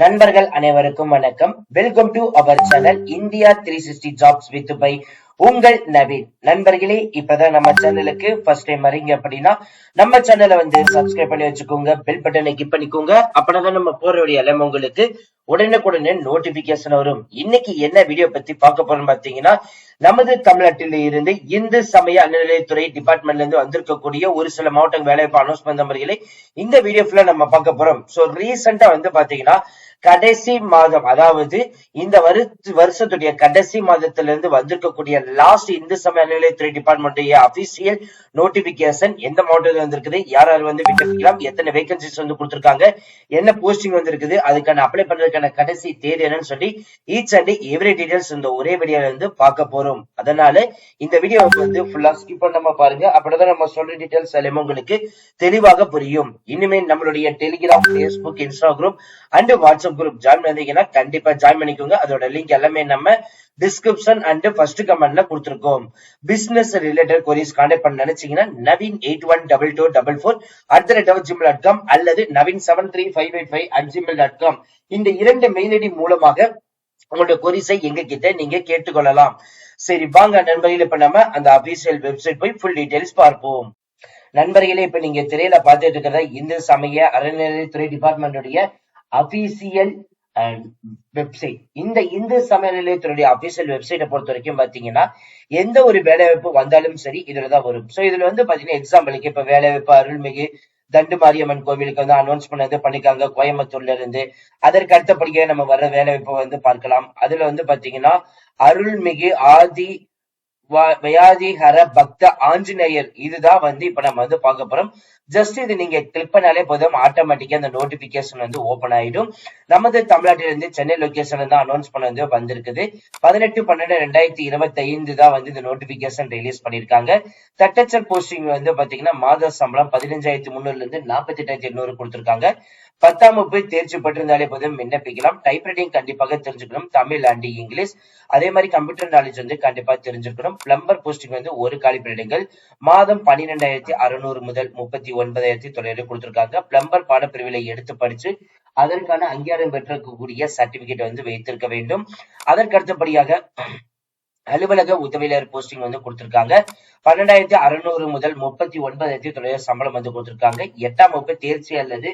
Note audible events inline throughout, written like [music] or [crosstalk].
நண்பர்கள் அனைவருக்கும் வணக்கம். Welcome to our channel India three sixty jobs with by உங்கள் நவீன். நண்பர்களே இப்பதான் நம்ம சேனலுக்கு ஃபர்ஸ்ட் டைம் வரீங்க அப்படின்னா நம்ம சேனலை வந்து சப்ஸ்கிரைப் பண்ணி வச்சுக்கோங்க பெல் பட்டனை கிளிக் பண்ணிக்கோங்க. அப்படின்னா நம்ம போறோடைய எல்லாம் உங்களுக்கு உடனுக்குடனே நோட்டிபிகேஷன் வரும். இன்னைக்கு என்ன வீடியோ பத்தி பார்க்க போறோம் பாத்தீங்கன்னா நமது தமிழ்நாட்டில் இருந்து இந்து சமய அறநிலையத்துறை டிபார்ட்மெண்ட்ல இருந்து வந்திருக்கக்கூடிய ஒரு சில மாவட்ட வேலைவாய்ப்பு அனௌன்ஸ்மெண்ட் நம்பர்களை இந்த வீடியோ ஃபுல்லா நம்ம பார்க்க போறோம். சோ ரீசெண்டா வந்து பாத்தீங்கன்னா கடைசி மாதம் அதாவது இந்த வரு வருஷத்துடைய கடைசி மாதத்துல இருந்து வந்திருக்கக்கூடிய லாஸ்ட் இந்து சமய அறநிலையத்துறை டிபார்ட்மெண்ட் அபிஷியல் நோட்டிபிகேஷன் எந்த மாவட்டத்தில் வந்திருக்குது? யார் யார் வந்து விண்ணப்பிக்கலாம்? எத்தனை வேகன்சிஸ் வந்து கொடுத்திருக்காங்க? என்ன போஸ்டிங் வந்திருக்குது? அதுக்கான அப்ளை பண்றதுக்கான கடைசி தேதி என்னன்னு சொல்லி ஈச் அண்ட் எவ்ரி டீடைல்ஸ் இந்த ஒரே வீடியோல இருந்து பார்க்க போறோம். அதனால இந்த வீடியோ வந்து ஃபுல்லா ஸ்கிப் பண்ணாம பாருங்க. அப்படிதான் நம்ம சொல்ற டீடைல்ஸ் எல்லாமே உங்களுக்கு தெளிவாக புரியும். இனிமே நம்மளுடைய Telegram Facebook Insta group and WhatsApp group join பண்ணீங்கன்னா கண்டிப்பா ஜாயின் பண்ணிக்கோங்க. அதோட லிங்க் எல்லாமே நம்ம டிஸ்கிரிப்ஷன் அண்ட் ஃபர்ஸ்ட் கமெண்ட்ல கொடுத்துருக்கோம். பிசினஸ் ரிலேட்டட் கொரிஸ் கான்டாக்ட் பண்ண நினைச்சீங்கன்னா Naveen eight one double two double four at the rate Gmail dot com அல்லது Naveen seven three five eight five at Gmail dot com இந்த இரண்டு மெயில் ஐடி மூலமாக உங்களுடைய கொரிஸை எங்க கிட்ட நீங்க கேட்டுக்கொள்ளலாம். சரி வாங்க நண்பர்களே இப்ப நம்ம அந்த அபிஷியல் வெப்சைட் போய் ஃபுல் டீடைல்ஸ் பார்ப்போம். நண்பர்களே இப்ப நீங்க திரையில பார்த்துட்டு இருக்கிறத இந்து சமய அறநிலையத்துறை டிபார்ட்மெண்டுடைய அபிஷியல் வெப்சைட் இந்த இந்து சமய நிலையத்தினுடைய அபிஷியல் வெப்சைட்டை பொறுத்த வரைக்கும் பாத்தீங்கன்னா எந்த ஒரு வேலைவாய்ப்பு வந்தாலும் சரி இதுலதான் வரும். சோ இதுல வந்து பாத்தீங்கன்னா எக்ஸாம்பிளுக்கு இப்ப வேலைவாய்ப்பு அருள்மிகு தண்டு மாரியம்மன் கோவிலுக்கு வந்து அனௌன்ஸ் பண்ணது பண்ணிருக்காங்க கோயம்புத்தூர்ல இருந்து. அதற்கு அடுத்தபடியே நம்ம வர்ற வேலைவாய்ப்பை வந்து பார்க்கலாம். அதுல வந்து பாத்தீங்கன்னா அருள்மிகு ஆதி வயாதிஹர பக்த ஆஞ்சநேயர். இதுதான் வந்து இப்ப நம்ம வந்து பார்க்க போறோம். ஜஸ்ட் இது நீங்க கிளிக் பண்ணாலே போதும். ஆட்டோமேட்டிக்கா அந்த நோட்டிபிகேஷன் வந்து ஓபன் ஆயிடும். நமது தமிழ்நாட்டில இருந்து சென்னை லொகேஷன் வந்து அனௌன்ஸ் பண்ண வந்து வந்திருக்குது. பதினெட்டு பன்னெண்டு ரெண்டாயிரத்தி இருபத்தி ஐந்து தான் வந்து இந்த நோட்டிபிகேஷன் ரிலீஸ் பண்ணிருக்காங்க. தட்டச்சல் போஸ்டிங் வந்து பாத்தீங்கன்னா மாத சம்பளம் பதினஞ்சாயிரத்தி முன்னூறுல இருந்து நாற்பத்தி எட்டாயிரத்தி எண்ணூறு கொடுத்திருக்காங்க. பத்தாம் வகுப்பு தேர்ச்சி பெற்றிருந்தாலே போதும் விண்ணப்பிக்கலாம். டைப்ரைட்டிங் கண்டிப்பாக தெரிஞ்சுக்கணும். தமிழ் அண்ட் இங்கிலீஷ் அதே மாதிரி கம்ப்யூட்டர் நாலேஜ் வந்து கண்டிப்பா தெரிஞ்சுக்கணும். பிளம்பர் போஸ்டிங் வந்து ஒரு காலிப்பிடங்கள் மாதம் பன்னிரெண்டாயிரத்தி அறுநூறு முதல் முப்பத்தி ஒன்பதாயிரத்தி தொள்ளாயிரம் கொடுத்திருக்காங்க. பிளம்பர் பாடப்பிரிவிலை எடுத்து படிச்சு அதற்கான அங்கீகாரம் பெற்றிருக்கக்கூடிய சர்டிபிகேட் வந்து வைத்திருக்க வேண்டும். அதற்கடுத்தபடியாக அலுவலக உதவியாளர் போஸ்டிங் வந்து கொடுத்திருக்காங்க. பன்னெண்டாயிரத்தி அறுநூறு முதல் முப்பத்தி ஒன்பதாயிரத்தி தொள்ளாயிரம் சம்பளம் வந்து கொடுத்திருக்காங்க. எட்டாம் வகுப்பு தேர்ச்சி அல்லது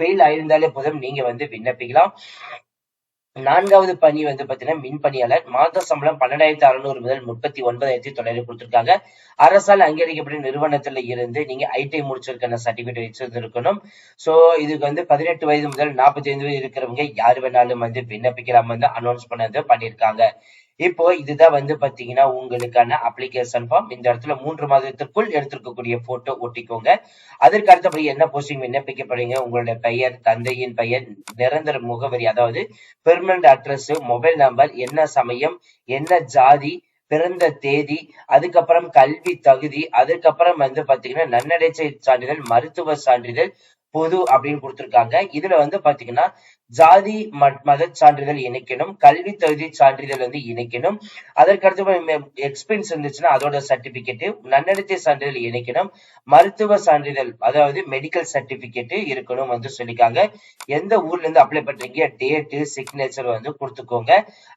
ஃபெயில் ஆயிருந்தாலே போதும். நீங்க வந்து விண்ணப்பிக்கலாம். நான்காவது பணி வந்து பாத்தீங்கன்னா மின் பணியாளர். மாத சம்பளம் பன்னெண்டாயிரத்தி அறுநூறு முதல் முப்பத்தி ஒன்பதாயிரத்தி தொள்ளாயிரம் கொடுத்திருக்காங்க. அரசால் அங்கீகரிக்கப்பட்ட நிறுவனத்துல இருந்து நீங்க ஐடி முடிச்சிருக்கான சர்டிபிகேட் வச்சிருந்திருக்கணும். சோ இதுக்கு வந்து பதினெட்டு வயது முதல் நாற்பத்தி ஐந்து வயது இருக்கிறவங்க யாரு வேணாலும் வந்து விண்ணப்பிக்கலாம் வந்து அனௌன்ஸ் பண்ணது பண்ணிருக்காங்க. இப்போ இதுதான் வந்து பாத்தீங்கன்னா உங்களுக்கான அப்ளிகேஷன் ஃபார்ம் இந்த இடத்துல மூன்று மாதத்திற்குள் எடுத்திருக்கக்கூடிய போட்டோ ஒட்டிக்கோங்க. அதற்கு அடுத்தபடி என்ன போஸ்டிங் விண்ணப்பிக்கப்படுங்க உங்களுடைய பெயர் தந்தையின் பெயர் நிரந்தர முகவரி அதாவது பெர்மனன்ட் அட்ரஸ் மொபைல் நம்பர் என்ன சமயம் என்ன ஜாதி பிறந்த தேதி அதுக்கப்புறம் கல்வி தகுதி அதுக்கப்புறம் வந்து பாத்தீங்கன்னா நன்னடைச்சை சான்றிதழ் மருத்துவ சான்றிதழ் பொது அப்படின்னு கொடுத்திருக்காங்க. இதுல வந்து பாத்தீங்கன்னா ஜாதி மத சான்றிதழ் இணைக்கணும் கல்வி தகுதி சான்றிதழ் வந்து இணைக்கணும். அதற்கு அடுத்து எக்ஸ்பீரியன்ஸ் இருந்துச்சுன்னா அதோட சர்டிபிகேட் நன்னடத்தை சான்றிதழ் இணைக்கணும். மருத்துவ சான்றிதழ் அதாவது மெடிக்கல் சர்டிபிகேட் இருக்கணும் வந்து சொல்லிக்காங்க. எந்த ஊர்ல இருந்து அப்ளை பண்றீங்க டேட்டு சிக்னேச்சர் வந்து கொடுத்துக்கோங்க.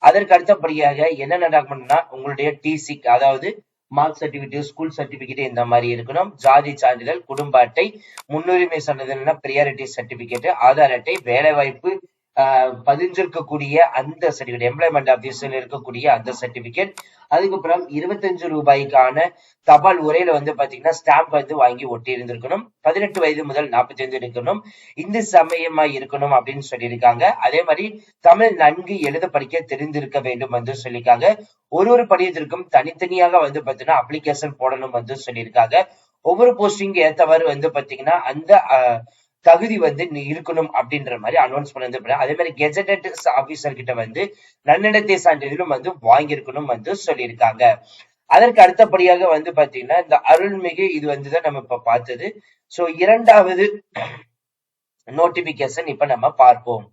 அதற்கு அடுத்தபடியாக என்னென்ன டாக்குமெண்ட்னா உங்களுடைய டிசி அதாவது மார்க் சர்டிபிகேட் ஸ்கூல் சர்டிபிகேட் இந்த மாதிரி இருக்கணும். ஜாதி சான்றிதழ் குடும்ப அட்டை முன்னுரிமை சான்றிதழ்னா பிரியாரிட்டி சர்டிபிகேட் ஆதார் அட்டை வேலை வாய்ப்பு பதிஞ்சிருக்கக்கூடிய அந்த சர்டிபிகேட் எம்ப்ளாய்மெண்ட் ஆபீஸ்ல இருக்கக்கூடிய அந்த சர்டிபிகேட் அதுக்கப்புறம் இருபத்தஞ்சு ரூபாய்க்கான தபால் உரையில வந்து பாத்தீங்கன்னா ஸ்டாம்ப் வந்து வாங்கி ஒட்டி இருந்திருக்கணும் பதினெட்டு வயது முதல் நாற்பத்தி ஐந்து இருக்கணும். இந்து சமயமா இருக்கணும் அப்படின்னு சொல்லியிருக்காங்க. அதே மாதிரி தமிழ் நன்கு எழுத படிக்க தெரிந்திருக்க வேண்டும் வந்து சொல்லியிருக்காங்க. ஒரு ஒரு படியத்திற்கும் தனித்தனியாக வந்து பாத்தீங்கன்னா அப்ளிகேஷன் போடணும் வந்து சொல்லியிருக்காங்க. ஒவ்வொரு போஸ்டிங் ஏத்தவாறு வந்து பாத்தீங்கன்னா அந்த தகுதி வந்து இருக்கணும் அப்படின்ற மாதிரி அனௌன்ஸ் பண்ணி அதே மாதிரி கெஜெட்டட் ஆபீசர் கிட்ட வந்து நன்னடத்தை சான்றிதழும் வந்து வாங்கியிருக்கணும் வந்து சொல்லியிருக்காங்க. அதற்கு அடுத்தபடியாக வந்து பாத்தீங்கன்னா இந்த அருள்மிகு இது வந்துதான் நம்ம இப்ப பார்த்தது. சோ இரண்டாவது நோட்டிபிகேஷன் இப்ப நம்ம பார்ப்போம்.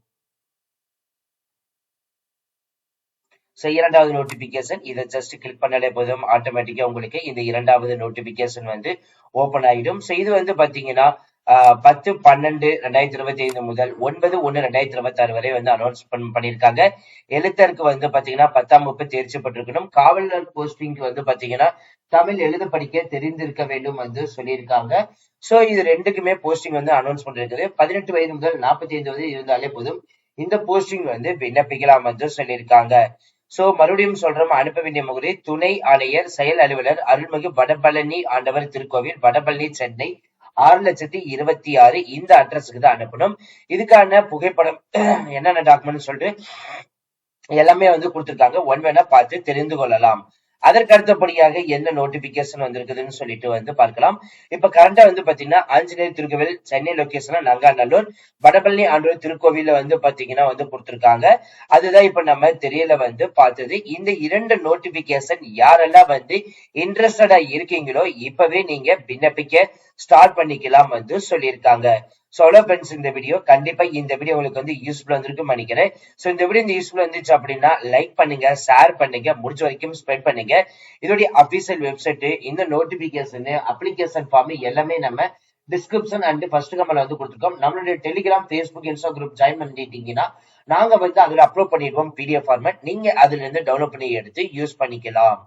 ஸோ இரண்டாவது நோட்டிபிகேஷன் இதை ஜஸ்ட் கிளிக் பண்ணாலே போதும். ஆட்டோமேட்டிக்கா உங்களுக்கு இந்த இரண்டாவது நோட்டிபிகேஷன் வந்து ஓபன் ஆயிடும். ஸோ இது வந்து பாத்தீங்கன்னா பத்து பன்னெண்டு ரெண்டாயிரத்தி இருபத்தி ஐந்து முதல் ஒன்பது ஒன்னு ரெண்டாயிரத்தி இருபத்தி ஆறு வரை வந்து அனௌன்ஸ் பண்ணியிருக்காங்க. எழுத்தருக்கு வந்து பாத்தீங்கன்னா பத்தாம் வகுப்பு தேர்ச்சி பெற்றிருக்கணும். காவலர் போஸ்டிங்க்கு வந்து பாத்தீங்கன்னா தமிழ் எழுத படிக்க தெரிந்திருக்க வேண்டும் வந்து சொல்லியிருக்காங்க. சோ இது ரெண்டுக்குமே போஸ்டிங் வந்து அனௌன்ஸ் பண்ணிருக்குது பதினெட்டு வயது முதல் நாற்பத்தி ஐந்து வயது இருந்தாலே போதும் இந்த போஸ்டிங் வந்து விண்ணப்பிக்கலாம் வந்து சொல்லியிருக்காங்க. சோ மறுபடியும் சொல்றோம் அனுப்ப வேண்டிய முகவரி துணை ஆணையர் செயல் அலுவலர் அருள்மிகு வடபழனி ஆண்டவர் திருக்கோவில் வடபழனி சென்னை ஆறு லட்சத்தி இருபத்தி ஆறு இந்த அட்ரஸுக்கு தான் அனுப்பணும். இதுக்கான புகைப்படம் [clears throat] என்னென்ன டாக்குமெண்ட் சொல்லிட்டு எல்லாமே வந்து கொடுத்துருக்காங்க. ஒன் வேணா பார்த்து தெரிந்து கொள்ளலாம். அதற்கு அடுத்தபடியாக என்ன நோட்டிபிகேஷன் வந்திருக்குதுன்னு சொல்லிட்டு வந்து பார்க்கலாம். இப்ப கரண்டா வந்து பாத்தீங்கன்னா ஆஞ்சநேயர் திருக்கோவில் சென்னை லொகேஷன் நங்காநல்லூர் வடபழனி ஆண்டூர் திருக்கோவில வந்து பாத்தீங்கன்னா வந்து கொடுத்திருக்காங்க. அதுதான் இப்ப நம்ம தெரியல வந்து பார்த்தது. இந்த இரண்டு நோட்டிபிகேஷன் யாரெல்லாம் வந்து இன்ட்ரெஸ்டடா இருக்கீங்களோ இப்பவே நீங்க விண்ணப்பிக்க ஸ்டார்ட் பண்ணிக்கலாம் வந்து சொல்லியிருக்காங்க. சோ அவ்வளவு ஃப்ரெண்ட்ஸ் இந்த வீடியோ கண்டிப்பா இந்த வீடியோ உங்களுக்கு வந்து யூஸ்ஃபுல்லாக இருந்திருக்கும் நினைக்கிறேன். ஸோ இந்த வீடியோ இந்த யூஸ்ஃபுல்லாக இருந்துச்சு அப்படின்னா லைக் பண்ணுங்க ஷேர் பண்ணுங்க முடிஞ்ச வரைக்கும் ஸ்ப்ரெட் பண்ணுங்க. இதோடைய அபிஷியல் வெப்சைட் இந்த நோட்டிபிகேஷன் அப்ளிகேஷன் ஃபார்ம் எல்லாமே நம்ம டிஸ்கிரிப்ஷன் அண்ட் ஃபர்ஸ்ட் கமெண்ட்ல வந்து கொடுத்துருக்கோம். நம்மளுடைய Telegram Facebook Insta group join பண்ணிட்டீங்கன்னா நாங்க வந்து அதுல அப்லோட் பண்ணிடுவோம் பிடிஎஃப் ஃபார்மேட் நீங்க அதுல இருந்து டவுன்லோட் பண்ணி எடுத்து யூஸ் பண்ணிக்கலாம்.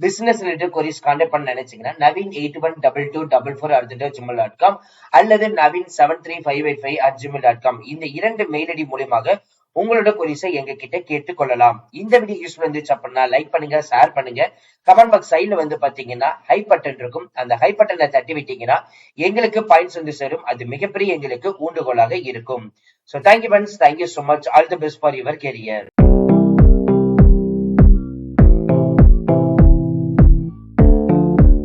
பிசினஸ் ரிலேட்டட் கொரிஸ் கான்டாக்ட் பண்ண நினைச்சீங்கன்னா Naveen eight one double two double four at Gmail dot com அல்லது Naveen seven three five eight five at Gmail dot com இந்த இரண்டு மெயில் ஐடி மூலியமாக உங்களோட கொரிஸை எங்க கிட்ட கேட்டுக்கொள்ளலாம் இந்த வீடியோ யூஸ்ஃபுல் இருந்துச்சு அப்படின்னா லைக் பண்ணுங்க ஷேர் பண்ணுங்க. கமெண்ட் பாக்ஸ் சைட்ல வந்து பாத்தீங்கன்னா ஹை பட்டன் இருக்கும். அந்த ஹை பட்டனை தட்டி விட்டீங்கன்னா எங்களுக்கு பாயிண்ட்ஸ் வந்து சேரும். அது மிகப்பெரிய எங்களுக்கு ஊண்டுகோலாக இருக்கும். So thank you friends thank you so much all the best for your career